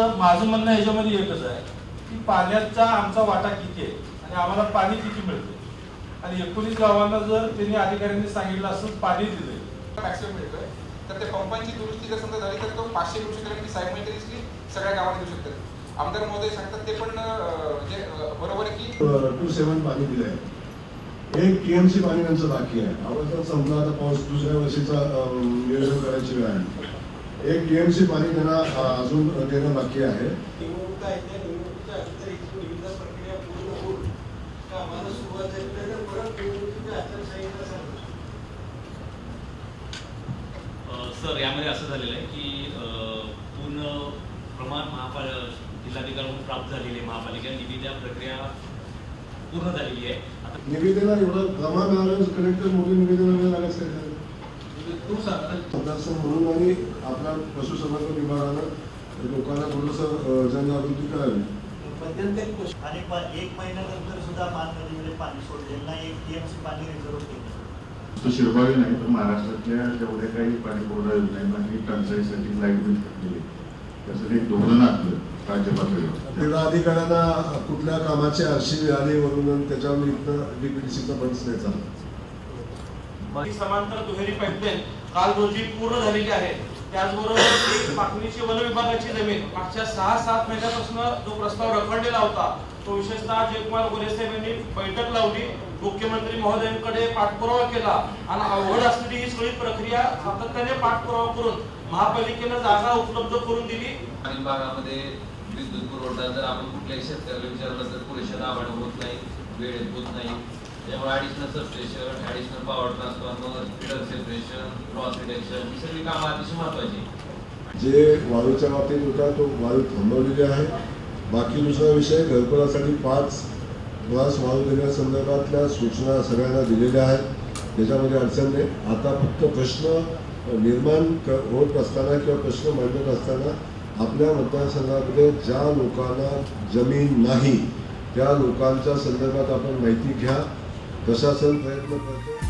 तर माझं म्हणणं ह्याच्यामध्ये एकच आहे की पाण्याचा आमचा वाटा किती आहे आणि आम्हाला पाणी किती मिळते आणि एकोणीस गावांना जर त्यांनी अधिकाऱ्यांनी सांगितलं असं पाणी मॅक्सिमम मिळतोय. तर त्या पंपांची दुरुस्ती जर समजा झाली तर तो पाचशे मिळू शकेल आणि सायमल्टेनियसली सगळ्या गावांना देऊ शकतात. आमदार महोदय सांगतात ते पण जे अं, बरोबर आहे की? टू सेवन पाणी दिलंय. एक टीएमसी पाणी त्यांचं बाकी आहे. आपण संपला आता पाऊस दुसऱ्या वर्षीचा नियोजन करायची वेळ आहे. एक टीएमसी पाणी त्यांना अजून देणं बाकी आहे. सर यामध्ये असं झालेलं आहे की पूर्ण प्रमाण महापाल जिल्हाधिकाऱ्यांकडून प्राप्त झालेली महापालिका निविदा प्रक्रिया पूर्ण झालेली आहे. आता निवेदना एवढं मिळालं कलेक्टर मोठी निवेदन मिळालं लागत काय तू सांग मतदारसंघ म्हणून आणि आपल्या पशुसंवर्धन विभागानं लोकांना थोडंसं जनजागृती करावी. आणि एक महिन्यानंतर सुद्धा मान नदीमध्ये पाणी सोडलेलं नाही एक टीएमसी पाणी रिझर्व केलं. तो शिरवाळी नाही तर महाराष्ट्रातल्या जेवढ्या काही पाणी पुरवठा योजनांना ही टंचाईसाठी लाइट बिल टाकलेली त्यासाठी एक धोरण आखलं राज्य पातळीवर तेव्हा अधिकाऱ्यांना कुठल्या कामाची आरशी मिळाली वरून त्याच्यावर इथं डीपीडीसीचा बंच नाही चालला समांतर दुहेरी पाईपलाईन काल रोजी पूर्ण झालेली आहे. त्याचबरोबर एक पाकणीची वन विभागाची जमीन. मागच्या सहा सात महिन्यापासून जो प्रस्ताव रखडलेला होता तो विशेषतः जयकुमार गोरे साहेब यांनी बैठक लावली. मुख्यमंत्री महोदयांकडे पाठपुरावा केला. आणि अवघड असलेली ही सगळी प्रक्रिया सातत्याने पाठपुरावा करून महापालिकेनं जागा उपलब्ध करून दिली. आणि भागामध्ये विद्युत पुरवठा जर आपण कुठल्याही शेतकऱ्याला विचारलं तर पुरेशा दाबाने होत नाही वेळेत होत नाही. त्यामुळे additional substation additional power transformer feeder ही सगळी कामं अतिशय महत्वाची जे वाळूच्या बाबतीत होता तो वाळू थांबवलेली आहे. बाकी दुसरा विषय घरकुलासाठी पाच ग्लास वाळू देण्यासंदर्भातल्या सूचना सगळ्यांना दिलेल्या आहेत. त्याच्यामध्ये अडचण नाही. आता फक्त प्रश्न निर्माण होत असताना किंवा प्रश्न मांडत असताना आपल्या मतदारसंघामध्ये ज्या लोकांना जमीन नाही त्या लोकांच्या संदर्भात आपण माहिती घ्या. प्रशासन प्रयत्न करतो.